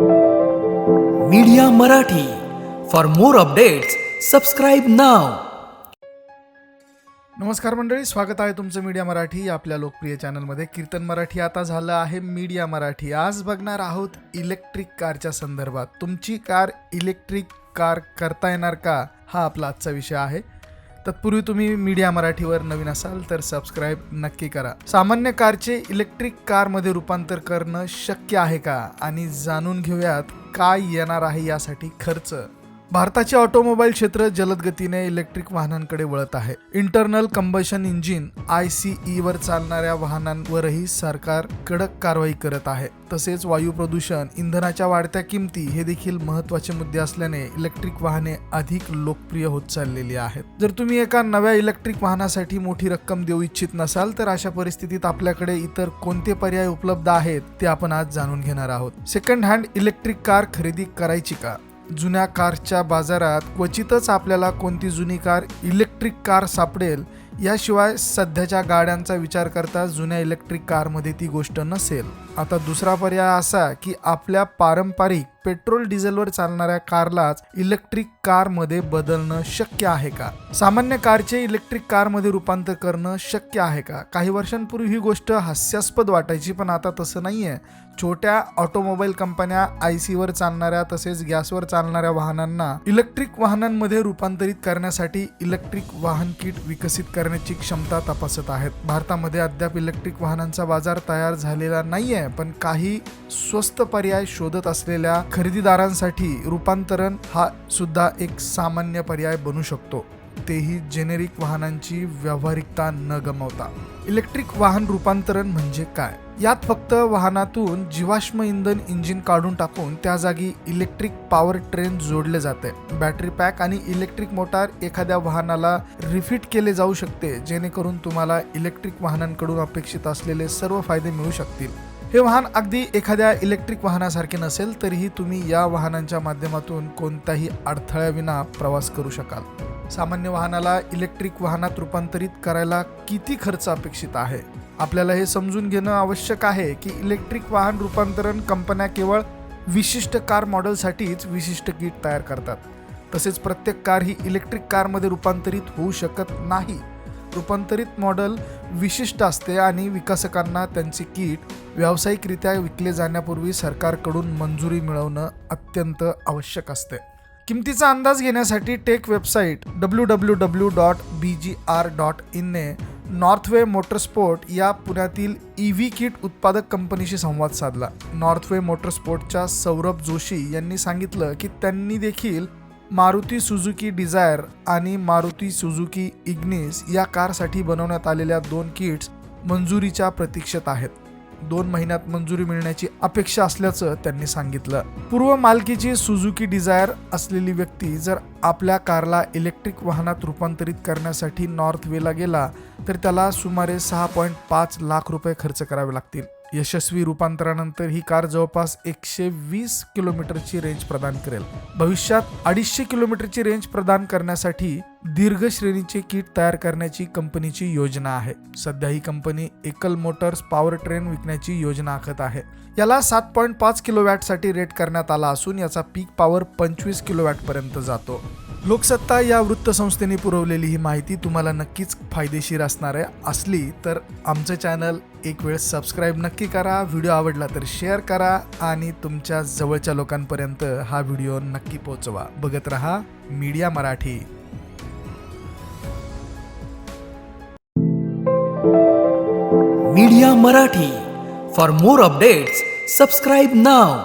Media Marathi. For more updates subscribe नाव नमस्कार मंडळी स्वागत आहे तुमचं मीडिया मराठी आपल्या लोकप्रिय चॅनलमध्ये. कीर्तन मराठी आता झालं आहे मीडिया मराठी. आज बघणार आहोत इलेक्ट्रिक कारच्या संदर्भात. तुमची कार इलेक्ट्रिक कार करता येणार का? हा आपला आजचा विषय आहे. तत्पूर्वी तुम्ही मीडिया मराठीवर नवीन असाल तर सबस्क्राईब नक्की करा. सामान्य कारचे इलेक्ट्रिक कारमध्ये रूपांतर करणं शक्य आहे का? आणि जाणून घेऊयात काय येणार आहे यासाठी खर्च. भारताचे ऑटोमोबाईल क्षेत्र जलदगतीने इलेक्ट्रिक वाहनांकडे वळत आहे. Internal combustion engine I C वर चालणाऱ्या वाहनांवरही सरकार कडक कारवाई करत आहे. तसेच वायू प्रदूषण इंधनाच्या वाढत्या किमती हे देखील महत्त्वाचे मुद्दे असल्याने इलेक्ट्रिक वाहने अधिक लोकप्रिय होत चाललेली आहेत. जर तुम्ही एका नव्या इलेक्ट्रिक वाहनासाठी मोठी रक्कम देऊ इच्छित नसाल तर अशा परिस्थितीत आपल्याकडे इतर कोणते पर्याय उपलब्ध आहेत ते आपण आज जाणून घेणार आहोत. सेकंड हँड इलेक्ट्रिक कार खरेदी करायची का? जुन्या कारच्या बाजारात क्वचितच आपल्याला कोणती जुनी कार इलेक्ट्रिक कार सापडेल याशिवाय सध्याच्या गाड्यांचा विचार करता जुन्या इलेक्ट्रिक कारमध्ये ती गोष्ट नसेल. आता दुसरा पर्याय असा की आपल्या पारंपरिक पेट्रोल डिझेलवर चालणाऱ्या कारलाच इलेक्ट्रिक कारमध्ये बदलणं शक्य आहे का? सामान्य कारचे इलेक्ट्रिक कारमध्ये रूपांतर करणं शक्य आहे का? काही वर्षांपूर्वी ही गोष्ट हास्यास्पद वाटायची पण आता तसं नाहीये. छोट्या ऑटोमोबाईल कंपन्या आय सीवर चालणाऱ्या तसेच गॅसवर चालणाऱ्या वाहनांना इलेक्ट्रिक वाहनांमध्ये रूपांतरित करण्यासाठी इलेक्ट्रिक वाहन किट विकसित करण्याची क्षमता तपासत आहेत. भारतामध्ये अद्याप इलेक्ट्रिक वाहनांचा बाजार तयार झालेला नाही आहे पण काही स्वस्त पर्याय शोधत असलेल्या खरेदीदारांसाठी रूपांतरण हा सुद्धा एक सामान्य पर्याय बनू शकतो. तेही जेनेरिक वाहनांची व्यावहारिकता न गमावता. इलेक्ट्रिक वाहन रूपांतरण म्हणजे काय? यात फक्त वाहनातून जीवाश्म इंधन इंजिन काढून टाकून त्या जागी इलेक्ट्रिक पॉवर ट्रेन जोडले जाते. बॅटरी पॅक आणि इलेक्ट्रिक मोटार एखाद्या वाहनाला रिफिट केले जाऊ शकते जेणेकरून तुम्हाला इलेक्ट्रिक वाहनांकडून अपेक्षित असलेले सर्व फायदे मिळू शकतील. हे वाहन अगदी एखाद्या इलेक्ट्रिक वाहनासारखे नसेल तरीही तुम्ही या वाहनांच्या माध्यमातून कोणत्याही अडथळ्याविना प्रवास करू शकाल. सामान्य वाहनाला इलेक्ट्रिक वाहनात रूपांतरित करायला किती खर्च अपेक्षित आहे? आपल्याला हे समजून घेणं आवश्यक आहे की इलेक्ट्रिक वाहन रूपांतरण कंपन्या केवळ विशिष्ट कार मॉडेलसाठीच विशिष्ट किट तयार करतात. तसेच प्रत्येक कार ही इलेक्ट्रिक कारमध्ये रूपांतरित होऊ शकत नाही. रूपांतरित मॉडेल विशिष्ट असते आणि विकासकांना त्यांचे किट व्यावसायिकरित्या विकले जाण्यापूर्वी सरकारकडून मंजुरी मिळवणं अत्यंत आवश्यक असते. किमतीचा अंदाज घेण्यासाठी tech website W W W dot B G R dot इनने नॉर्थवे मोटरस्पोर्ट या पुण्यातील ई व्ही किट उत्पादक कंपनीशी संवाद साधला. नॉर्थवे मोटरस्पोर्टच्या सौरभ जोशी यांनी सांगितलं की त्यांनी देखील मारुती सुझुकी डिझायर आणि मारुती सुझुकी इग्निस या कारसाठी बनवण्यात आलेल्या दोन किट्स मंजुरीच्या प्रतीक्षेत आहेत. दोन महिन्यात मंजुरी मिळण्याची अपेक्षा असल्याचं त्यांनी सांगितलं. पूर्व मालकीची सुझुकी डिझायर असलेली व्यक्ती जर आपल्या कारला इलेक्ट्रिक वाहनात रूपांतरित करण्यासाठी नॉर्थ वेला गेला तर त्याला सुमारे सहा पॉईंट पाच लाख रुपये खर्च करावे लागतील. यशस्वी रूपांतरानंतर ही कार जवळपास एकशे वीस किलोमीटरची रेंज प्रदान करेल. भविष्यात अडीचशे किलोमीटरची रेंज प्रदान करण्यासाठी दीर्घ श्रेणीचे किट तयार करण्याची कंपनीची योजना आहे. सध्या ही कंपनी एकल मोटर्स पॉवर ट्रेन विकण्याची योजना आखत आहे. याला सात पॉईंट पाच किलो रेट करण्यात आला असून याचा पीक पॉवर पंचवीस किलो जातो. लोकसत्ता या वृत्तसंस्थेने पुरवलेली ही माहिती तुम्हाला नक्कीच फायदेशीर असणार आहे. असली तर आमचं चॅनल एक वेळ सबस्क्राईब नक्की करा व्हिडिओ आवडला तर शेअर करा आणि तुमच्या जवळच्या लोकांपर्यंत हा व्हिडिओ नक्की पोहोचवा. बघत रहा media Marathi. Media Marathi. For more updates subscribe now